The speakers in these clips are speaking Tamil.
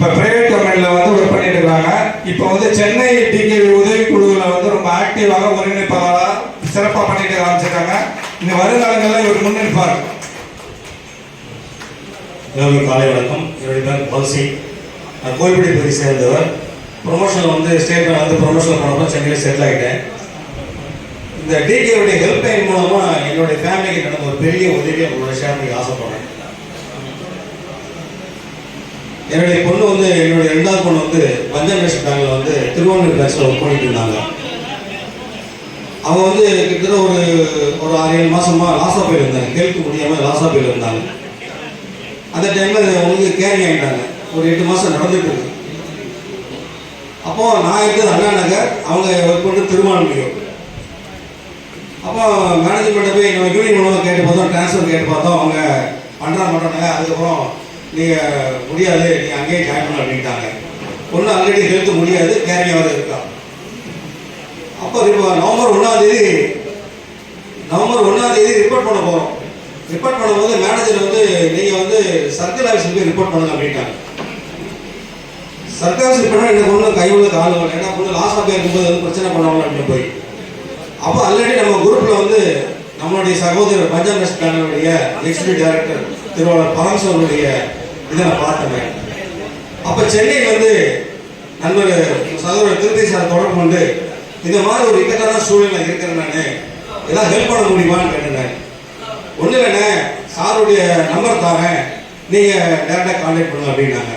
இப்போ பிரைவேட் கம்பெனியில் வந்து ஒர்க் பண்ணிட்டு இருக்காங்க இப்போ வந்து சென்னை டிகே உதவிக்குழுவில் வந்து ரொம்ப ஆக்டிவாக ஒருங்கிணைப்பாளராக சிறப்பாக பண்ணிட்டு ஆரம்பிச்சிருக்காங்க இந்த வருங்காலங்களில் இவர் முன்னெடுப்பார் எல்லோருக்கும் காலை வணக்கம். என்னுடைய பேர் பல்சி. நான் கோயில்பட்டி பகுதி சேர்ந்தவர். ப்ரொமோஷனில் வந்து ஸ்டேட்டில் வந்து ப்ரொமோஷன் பண்ணப்போ சென்னையில் செட்டில் ஆகிட்டேன் இந்த டிகேவுடைய ஹெல்ப்லைன் மூலமாக என்னுடைய ஃபேமிலிக்கு நடந்த ஒரு பெரிய உதவியை உங்களோட ஷேர் பண்ணி ஆசைப்படுறேன். என்னுடைய பொண்ணு வந்து என்னுடைய ரெண்டாவது பொண்ணு வந்து பஞ்சாப் நேஷனல் பேங்க்ல வந்து திருவண்ணூர் பேங்க்ஸில் ஒர்க் பண்ணிட்டு இருந்தாங்க. அவங்க வந்து கிட்டத்தட்ட ஒரு ஒரு ஆறு ஏழு மாசமா லாஸா போயிருந்தாங்க இருந்தாங்க. ஹெல்த் முடியாமல் லாஸா போயிருந்தாங்க அந்த டைம்ல அவங்களுக்கு கேரி ஆகிட்டாங்க ஒரு எட்டு மாசம் நடந்துட்டு இருக்கு. அப்போ நான் இருக்கிறது அண்ணா நகர் அவங்க ஒர்க் பண்ணுறது திருமாவளவன் அப்போ மேனேஜ்மெண்ட்டை போய் நம்ம யூனியன் மூலமாக கேட்டு பார்த்தோம் ட்ரான்ஸ்ஃபர் கேட்டு பார்த்தோம் அவங்க பண்ணுறா பண்ணுறாங்க அதுக்கப்புறம் நீங்கள் முடியாது நீங்கள் அங்கேயே ஜாயின் பண்ண அப்படின்ட்டாங்க. ஒன்று ஆல்ரெடி ஹெல்த் முடியாது கேரிங் இருக்கா? அப்போ இப்போ நவம்பர் ஒன்றாந்தேதி நவம்பர் ஒன்றாந்தேதி ரிப்போர்ட் பண்ண போகிறோம் ரிப்போர்ட் பண்ணும்போது மேனேஜர் வந்து நீங்கள் வந்து சர்க்கிள் ஆஃபீஸில் போய் ரிப்போர்ட் பண்ணுங்க அப்படின்ட்டாங்க. சர்க்கார் ஆஃபீஸ் பண்ணால் எனக்கு ஒன்றும் கையுள்ள கால் வரல ஏன்னா பொண்ணு லாஸ்ட்டாக போய் இருக்கும்போது எதுவும் பிரச்சனை பண்ணுவாங்க அப்படின்னு போய். அப்போ ஆல்ரெடி நம்ம குரூப்பில் வந்து நம்மளுடைய சகோதரர் பஞ்சாப் நேஷனல் பேனலுடைய எக்ஸிக்யூட்டிவ் டைரக்டர் திருவாளர் பரமசிவனுடைய இதை நான் பார்த்தேன். அப்போ சென்னையில் வந்து நண்பர் சகோதரர் திருப்பதி சார் தொடர்பு கொண்டு இந்த மாதிரி ஒரு இக்கட்டான சூழ்நிலை இருக்கிறேன் நான். ஏதாவது ஹெல்ப் பண்ண முடியுமான்னு கேட்டேன் ஒன்றும் இல்லைண்ணே சாருடைய நம்பர் தாரேன். நீங்கள் டேரெக்டாக கான்டாக்ட் பண்ணுங்க அப்படின்னாங்க.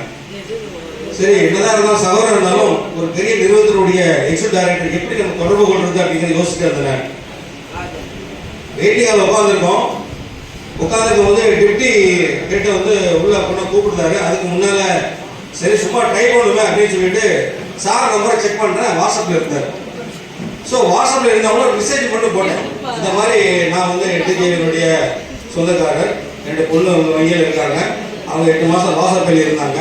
சரி என்னதான் இருந்தாலும் சகோதரர் இருந்தாலும் ஒரு பெரிய நிறுவனத்தினுடைய எக்ஸிட் டைரக்டர் எப்படி நம்ம தொடர்பு கொள்றது அப்படின்னு யோசிச்சுட்டு இருந்தேன் வெயிட்டிங் உட்காந்துருக்கோம் உட்காந்துக்கு வந்து டிப்டி கிட்ட வந்து உள்ள பொண்ணை கூப்பிடுறாரு அதுக்கு முன்னால சரி சும்மா ட்ரை பண்ணுமே அப்படின்னு சொல்லிட்டு சார் நம்பரை செக் பண்ணுறேன் வாட்ஸ்அப்ல இருந்தார். ஸோ வாட்ஸ்அப்ல இருந்தவங்க மெசேஜ் பண்ணி போட்டேன். இந்த மாதிரி நான் வந்து டிஜேவினுடைய சொந்தக்காரர் ரெண்டு பொண்ணு வங்கியில் இருக்காங்க. அவங்க எட்டு மாதம் வாசப்பள்ளி இருந்தாங்க.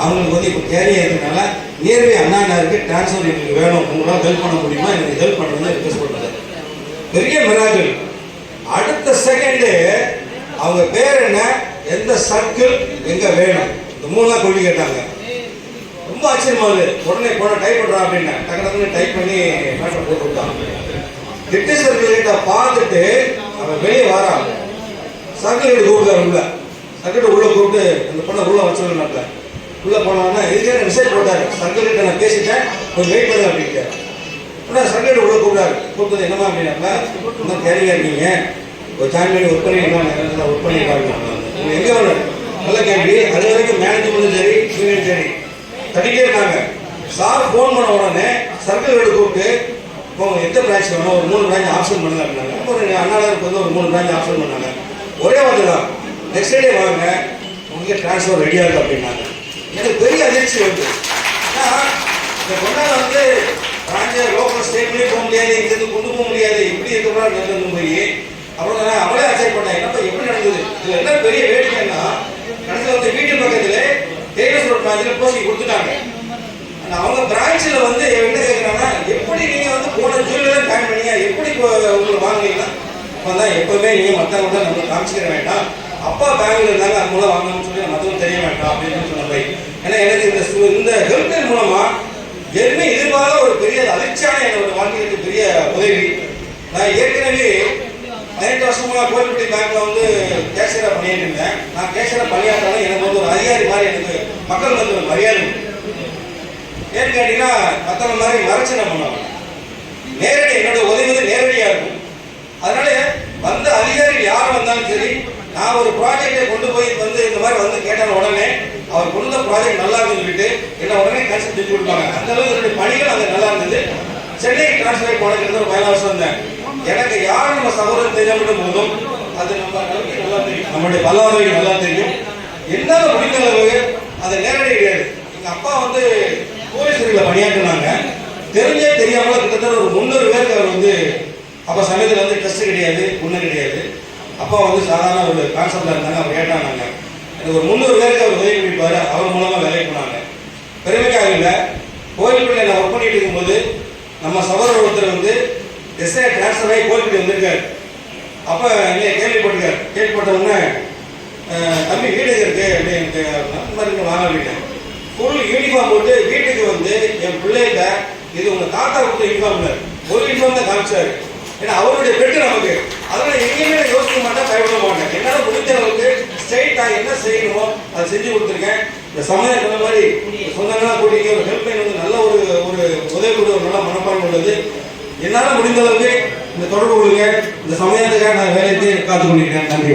அவங்களுக்கு வந்து இப்போ கேரியாக இருக்கிறதுனால நியர்பை அண்ணா நகருக்கு டிரான்ஸ்ஃபர் எங்களுக்கு வேணும். உங்களால் ஹெல்ப் பண்ண முடியுமா? எனக்கு ஹெல்ப் பண்ணுறது ரிக்வஸ்ட் பண்ணுறது பெரிய மிராக்கள் அடுத்த செகண்டு அவங்க பேர் என்ன? எந்த சர்க்கிள் எங்க வேணும்? இந்த மூணுலாம் கொள்ளி கேட்டாங்க. ரொம்ப ஆச்சரியமா இருக்கு. உடனே போன டைப் பண்றா அப்படின்னு டக்கு டக்குன்னு டைப் பண்ணி மேட்டர் போட்டு விட்டான். திட்டு சர்க்கிள் பார்த்துட்டு அவன் வெளியே வரான். சர்க்கிள் கிட்ட உள்ள. சர்க்கிள் உள்ள கூப்பிட்டு அந்த பொண்ணை உள்ள வச்சுருந்தாப்ல உள்ள போனோன்னா இதுக்கே மெசேஜ் போட்டாரு? சர்க்கிள் கிட்ட நான் பேசிட்டேன். கொஞ்சம் வெயிட் பண்ணு அப்படின்ட்டு ஆனால் சர்க்கிள் உள்ள கூப்பிட்டாரு கூப்பிட்டது என்னமா அப்படின்னாக்கா இன்னும் கேரியா இருக்கீங்க ஒரு ஜாயின் பண்ணி ஒர்க் பண்ணிருக்காங்க ஒர்க் பண்ணியிருக்காங்க எங்கே எங்க நல்ல கேள்வி. அது வரைக்கும் மேனேஜ்மெண்ட்டும் சரி சீனியர் சரி. தட்டிட்டே இருக்காங்க. சார் ஃபோன் பண்ண உடனே சர்க்கிள் வீடு கூப்பிட்டு இப்போ எந்த பிரான்ச் வேணும்? ஒரு மூணு பிரான்ச் ஆப்ஷன் பண்ணுங்க அப்படின்னாங்க. ஒரு அண்ணாளருக்கு வந்து ஒரு மூணு பிரான்ச் ஆப்ஷன் பண்ணாங்க. ஒரே வந்து தான் நெக்ஸ்ட் டே வாங்க. உங்களுக்கு டிரான்ஸ்ஃபர் ரெடியாக இருக்கு அப்படின்னாங்க. எனக்கு பெரிய அதிர்ச்சி வந்து. ஏன்னா இந்த கொண்டாட வந்து பிரான்ச் லோக்கல் ஸ்டேட்லேயே போக முடியாது இங்கேருந்து கொண்டு போக முடியாது. எப்படி இருக்கிறா போய் அப்புறம் நான் அவளே ஆச்சரியப்பட்டேன் என்னப்பா எப்படி நடந்தது இதுல என்ன பெரிய வேடிக்கைன்னா கடைசியில் வந்து வீட்டு பக்கத்துல தேவஸ் ரோட் பிரான்ச்சில் போஸ்டிங் கொடுத்துட்டாங்க ஆனா அவங்க பிரான்ச்சில் வந்து என்ன கேட்குறாங்கன்னா எப்படி நீங்க வந்து போன ஜூலைல ஜாயின் பண்ணீங்க எப்படி இப்போ உங்களுக்கு வாங்குனீங்கன்னா அப்போ தான் எப்பவுமே நீங்கள் மற்றவங்க தான் நம்ம காமிச்சிக்க வேண்டாம். அப்பா பேங்க்ல இருந்தாங்க அது மூலம் வாங்கணும்னு சொல்லி மற்றவங்க தெரிய வேண்டாம் அப்படின்னு சொன்ன போய் ஏன்னா எனக்கு இந்த இந்த ஹெல்ப்லைன் மூலமா எதுவுமே எதிர்பாராத ஒரு பெரிய அதிர்ச்சியான என்னோட வாழ்க்கைக்கு பெரிய உதவி. நான் ஏற்கனவே பதினெட்டு வருஷமாக கோயில்பட்டி பேங்க்ல வந்து கேஷியராக பண்ணிட்டு இருந்தேன். நான் கேஷியராக பணியாற்றாலும் எனக்கு வந்து ஒரு அதிகாரி மாதிரி எனக்கு மக்கள் வந்து ஒரு மரியாதை ஏன்னு கேட்டீங்கன்னா மற்றவங்க மாதிரி மறைச்சு நான் பண்ணுவாங்க நேரடி என்னோட உதவி வந்து நேரடியா இருக்கும் அதனால வந்த அதிகாரிகள் யார் வந்தாலும் சரி நான் ஒரு ப்ராஜெக்டை கொண்டு போய் வந்து இந்த மாதிரி வந்து கேட்டால் உடனே அவர் கொண்ட ப்ராஜெக்ட் நல்லா இருக்குன்னு சொல்லிட்டு என்ன உடனே கன்சல்ட் செஞ்சு கொடுப்பாங்க அந்த அளவுக்கு என்னுடைய பணிகள் அங்கே நல்லா இருந்தது சென்னைக்கு டிரான்ஸ்ஃபர் போனதுக்கு ஒரு பதினாலு வருஷம் இருந்தேன் எனக்கு யார் நம்ம சகோதரன் தெரிஞ்ச போதும் அது நம்ம அளவுக்கு நல்லா தெரியும். நம்மளுடைய பல்லாதவைக்கு நல்லா தெரியும். என்னால முடிந்த அளவு அது நேரடி கிடையாது எங்கள் அப்பா வந்து போலீஸ் துறையில பணியாற்றினாங்க தெரிஞ்சே தெரியாமல கிட்டத்தட்ட ஒரு முந்நூறு பேருக்கு அவர் வந்து அப்ப சமயத்துல வந்து டெஸ்ட் கிடையாது ஒண்ணு கிடையாது அப்பா வந்து சாதாரண ஒரு கான்செப்டில் இருந்தாங்க அவர் கேட்டாங்க எனக்கு ஒரு முந்நூறு பேருக்கு அவர் உதவி பண்ணிப்பாரு அவர் மூலமாக வேலைக்கு போனாங்க. பெருமைக்காக இல்லை கோயில்பட்டியில் நான் ஒர்க் பண்ணிட்டு இருக்கும்போது நம்ம சகோதரர் ஒருத்தர் வந்து எஸ்ஐ டிரான்ஸ்ஃபர் ஆகி கோயில்பள்ளி வந்திருக்காரு. அப்போ இங்கே கேள்விப்பட்டிருக்காரு. கேள்விப்பட்டவுடனே தம்பி வீடு இருக்கு? அப்படின்னு கேட்டாருன்னா, இந்த மாதிரி வாங்க அப்படின்னேன். ஃபுல் யூனிஃபார்ம் போட்டு வீட்டுக்கு வந்து என் பிள்ளைகிட்ட இது உங்கள் தாத்தா கொடுத்த யூனிஃபார்ம் ஒரு யூனிஃபார்ம் தான் காமிச்சாரு. ஏன்னா அவருடைய பெட்டு நமக்கு. அதனால எங்கேயுமே யோசிக்க மாட்டேன் பயப்பட மாட்டேன். என்னால முடிஞ்ச அளவுக்கு ஸ்ட்ரைட்டா என்ன செய்யணுமோ அதை செஞ்சு கொடுத்துருக்கேன். இந்த சமயம் சொன்ன மாதிரி சொந்தங்களா கூட்டிங்க ஒரு ஹெல்ப் வந்து நல்ல ஒரு ஒரு உதவி கூட ஒரு நல்ல மனப்பான்மை உள்ளது. என்னால முடிந்த அளவுக்கு இந்த தொடர்பு கொடுங்க. இந்த சமயத்துக்காக நான் வேலைக்கு காத்து கொண்டிருக்கேன் நன்றி.